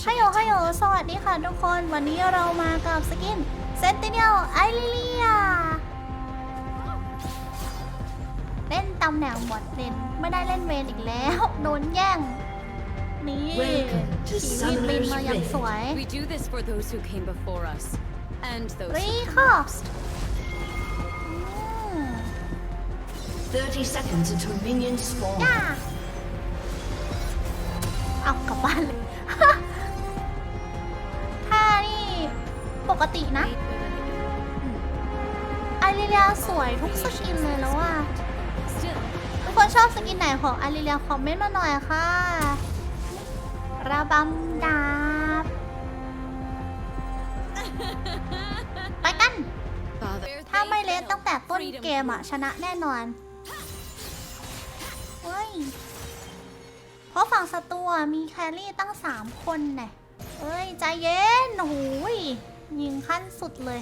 should ฮัลโหล I ฮัลโหล tell สวัสดีค่ะทุกคน วันนี้เรามากับสกินเซนติเนลไอริเลียเล่นตำแหน่งบอดเลนไม่ได้เล่นเวนอีกแล้ว โดนแย่ง นี่ Welcome to ขี่วินบิน Summoner's มาอย่าง Rift. สวย We do this for those who came before us and those รี who ค come อ next. อืม30 seconds until minions spawn. ย่าเอากลับบ้านเลย กตินะไอริเลียสวยทุกสกินเลยแล้วว่า Still, ทุกคนชอบสกินไหนของไอริเลียคอมเมนต์มาหน่อยค่ะระบำดาบ ไปกัน ถ้าไม่เลส they ตั้งแต่ต้นเกมอะชนะแน่นอน เฮ้ย เพราะฝั่งศัตรูมีแครี่ตั้ง3คนแน่เอ้ย ใจเย็นโอ้โหยยิง ขั้นสุดเลย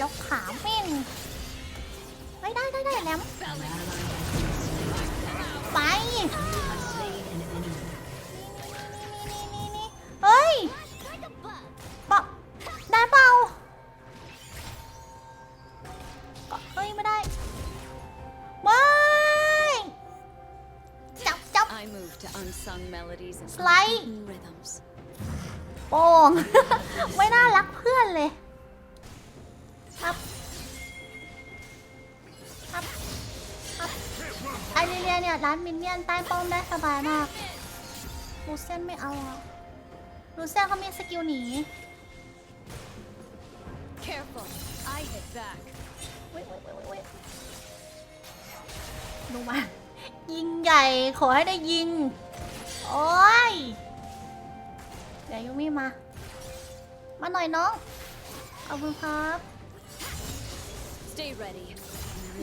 ยกขาเม่งไม่ได้ได้ได้แหลมไป Slain an enemy. นี่นี่นี่เฮ้ยปะได้เปล่าปะเฮ้ย ไม่ได้ไม่จับจับ I move to unsung melodies and Slide. unbeaten rhythms. โป่งไม่น่ารักเพื่อนเลย ครับครับครับไอริเลียเนี่ยร้านมินเนี่ยนใต้ป้อมได้สบายมากลูเซียนไม่เอาอะลูเซียนเขามีสกิลหนี Careful, I hit back. เว้ยเว้ยเว้ยเว้ยดูมา ยิงใหญ่ขอให้ได้ยิง โอ้ย เดี๋ยวยูมี่มา มาหน่อยน้อง ขอบคุณครับ Stay ready.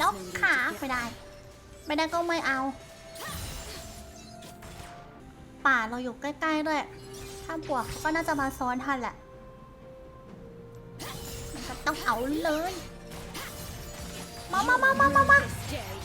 ล็อกขาไม่ได้ ไม่ได้ก็ไม่เอา ป่าเราอยู่ใกล้ๆด้วย ถ้าบวกเขาก็น่าจะมาซ้อนทันแหละ มันก็ต้องเอาเลย มามามามามามา Stay.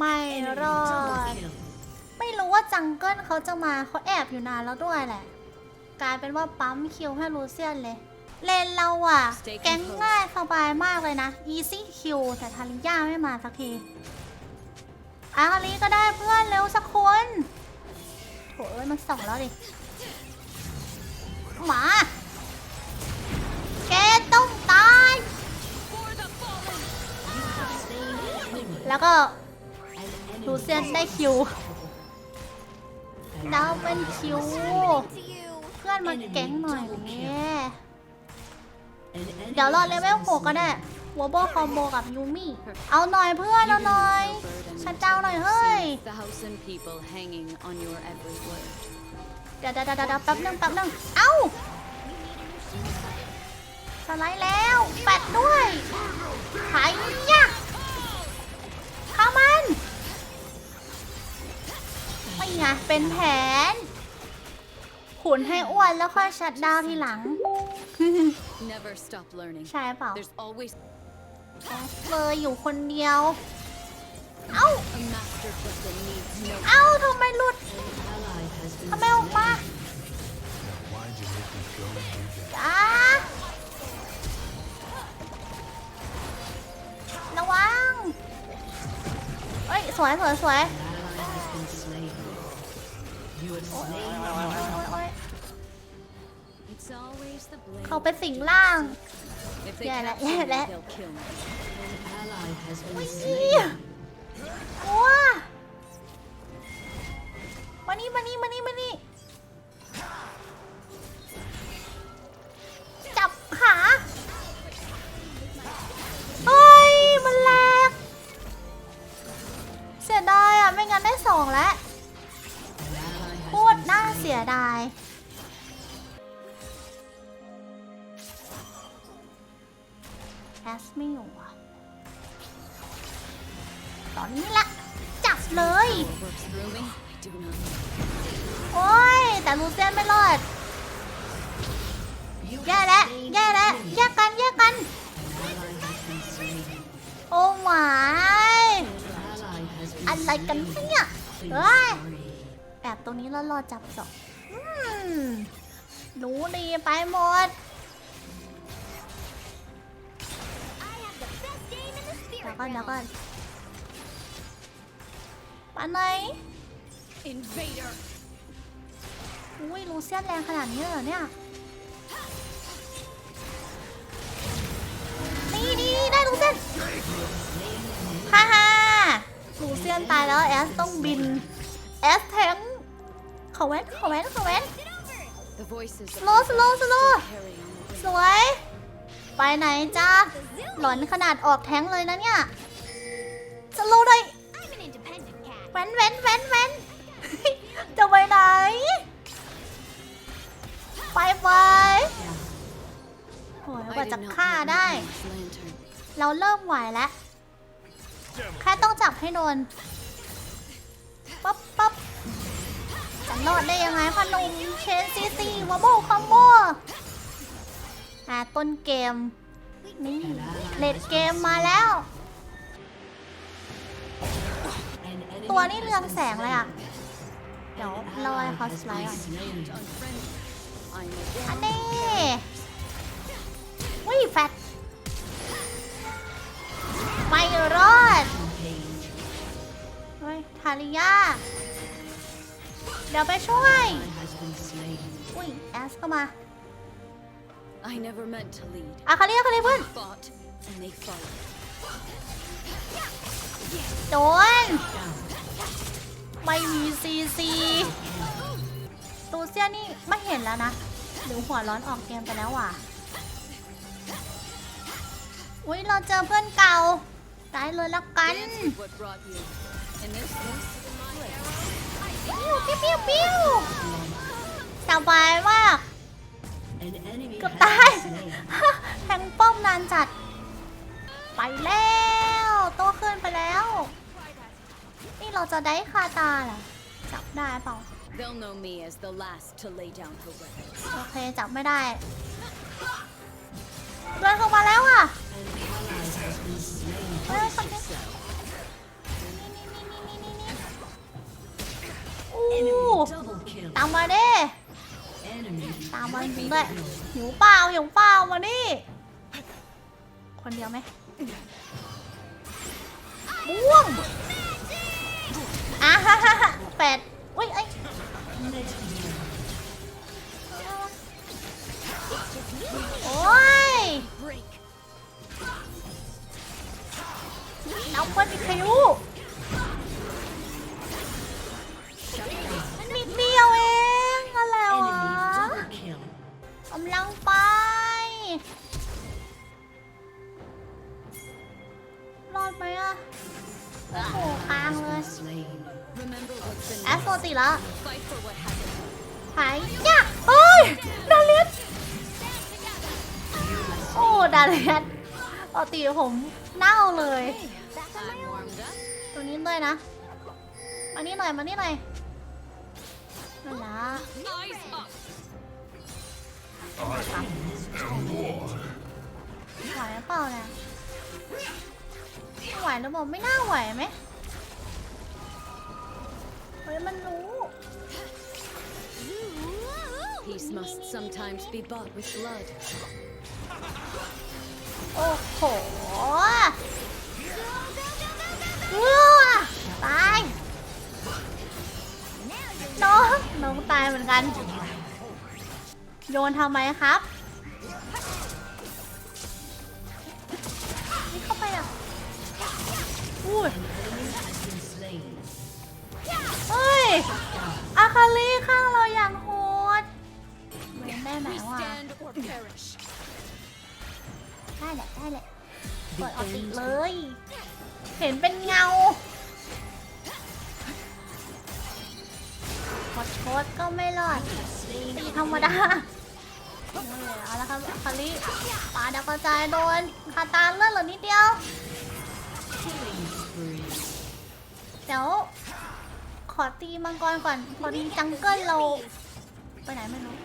ไม่รอด Double kill. ไม่รู้ว่าจังเกิลเขาจะมาเขาแอบอยู่นานแล้วด้วยแหละ กลายเป็นว่าปั๊มคิวให้ลูเซียนเลย เลนเราอะ Stay แก๊ง composed ง่ายสบายมากเลยนะ easy kill แต่ทาริย่าไม่มาสักทีอาลีก็ได้เพื่อนเร็วสักคนโถเอ้ยมันส่องแล้วดิหมาแกต้องตาย แล้วก็ An enemy ลู เซียนได้คิวดาวเป็นคิว เพื่อนมาแก๊งหน่อยเนี่ยเดี๋ยวรอเลเวลหกก็ได้วโบคอมโบกับยูมี่เอาหน่อยเพื่อนเอาหน่อยชัดดาวน์หน่อยเฮ้ยเดี๋ยวเดี๋ยวเดี๋ยวเดี๋ยวแป๊บนึงแป๊บนึงเอ้าสไลด์แล้วแปดด้วยไข่ยะ ไม่ไงเป็นแผน ขุนให้อ้วนแล้วค่อยชัดดาวน์ทีหลัง Never stop learning. ใช่เปล่า There's always เลยอยู่คนเดียว เอ้า a master vessel needs no เอ้าทำไมหลุด ally has been ทำไมออกมา Why'd you make me go and do that? จ้าระวัง เอ้ย สวยสวยสวย เขาเป็นสิงล่าง Yeah, yeah, yeah. สียดาย แคสไม่อยู่อะตอนนี้ละ จับเลย โอ้ย แต่ลูเซียนไม่รอด แย่แล้ว แย่แล้ว แยกกัน แยกกัน ตรงนี้แล้วรอจับสองอืมรู้ดีไปหมดเดี๋ยวก่อนเดี๋ยวก่อนมาไหน Invader! อุ้ยลูเซียนแรงขนาดนี้เลยเหรอเนี่ยนี่นี่นี่ได้ลูเซียนฮ่าฮ่าลูเซียนตายแล้วแอสต้องบินแอสแทง ขอแว้นขอแว้นขอแว้น The voices of Slow, slow, slow. carry on the สวย ไปไหนจ้าหลอนขนาดออกแท้งเลยนะเนี่ยสโลว์เลยแว้นแว้นแว้นแว้นจะไปไหน ไปไปโอ้ย wind. กว่า I จะ did not ฆ่า want ได้ Magnus lantern. เราเริ่มไหวแล้ว แค่ต้องจับให้โดนปั๊บปั๊บ จะรอดได้ยังไงพอหนุ่มเชนซีซีวาโบคอมโบอ่าต้นเกม นี่เลดเกมมาแล้ว ตัวนี้เรืองแสงเลยอะ เดี๋ยว An รอ ally ให้เขาสไลด์ก่อนอันนี้วิ่แฟตไม่รอดเฮ้ยทาริยา เดี๋ยวไปช่วย Ally has been slain. อุ้ยแอสก็มา I never meant to lead. อาคาเรียอาคาเรียเพื่อน Fought, and they followed. โดน ไม่มีซีซีตูเซียนี่ไม่เห็นแล้วนะหรือหัวร้อนออกเกมไปแล้วว่ะ อุ้ยเราเจอเพื่อนเก่าได้เลยละกัน Dance with what brought you. In this case, ปิ้วปิ้วปิ้วปิ้วสบายมาก An enemy เกือบ has ตาย been slain. แทงป้อมนานจัด ไปแล้วโตขึ้นไปแล้ว นี่เราจะได้คาตาเหรอจับได้เปล่า they'll know me as the last to lay down her weapons. โอเคจับไม่ได้เดินเข้ามาแล้วอะ An ally has been slain. เฮ้ยคนนี้ ตามมาเด้ Enemy ตามมาด้วยหิวเปล่าหิวเปล่ามานี่คนเดียวไหมบ้วงอ่าฮ่าฮ่าแปดอุ้ยไอยโอ้ยน้ำเพิ่นอีกคิว ล้ว Fight for what hasn't. หายยากเอ้ยดาเลียนโอ้ดาเลียนปกติผมเน่าเลย ตัวนี้เลยนะมานี่หน่อยมานี่หน่อยนั่นละไหวหรือเปล่าเนี่ยไหวหรือเปล่าไม่น่าไหวไหม เฮ้ยมันรู้ Peace must sometimes be bought with blood. โอ้โหเอื้อตายน้องน้องตายเหมือนกัน โยนทำไมครับ นี่เข้าไปอะอุ้ เฮ้ย อาคาลีข้างเราอย่างโหดเว้นได้ไหม We วะ stand or perish. ได้แหละได้แหละเปิดออติเลย เห็นเป็นเงาพอชดก็ไม่รอดตีธรรมดาเออเอาละครับอาคาลีปาดาวกระจายโดนคาตาเลือดเหลือนิดเดียว Killing spree. ดี๋ยว ขอตีมังกรก่อน พอดีจังเกิลเราไปไหนไม่รู้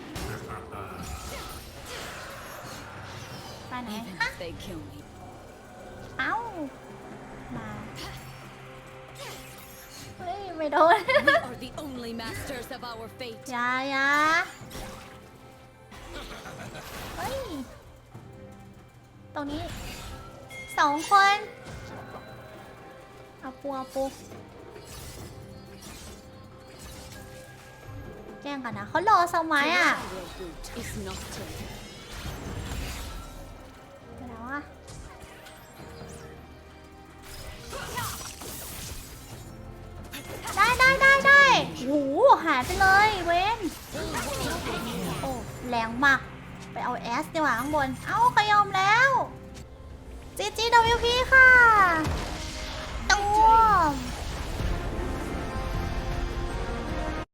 ไปไหน Even ฮะ if they kill me. เอ้า มาเฮ้ยไม่โดน We are the only masters of our fate. อยาอยาเฮ้ย ตรงนี้สองคน เอาปูเอาปู แจ้งกันนะเขารอสมัยอะไปแล้วอะได้ได้ได้ได้โอ้โหหายไปเลยเวนโอ้แรงมาก ไปเอาแอสดีกว่าข้างบน เอ้าขยอมแล้วจีจี WP ค่ะ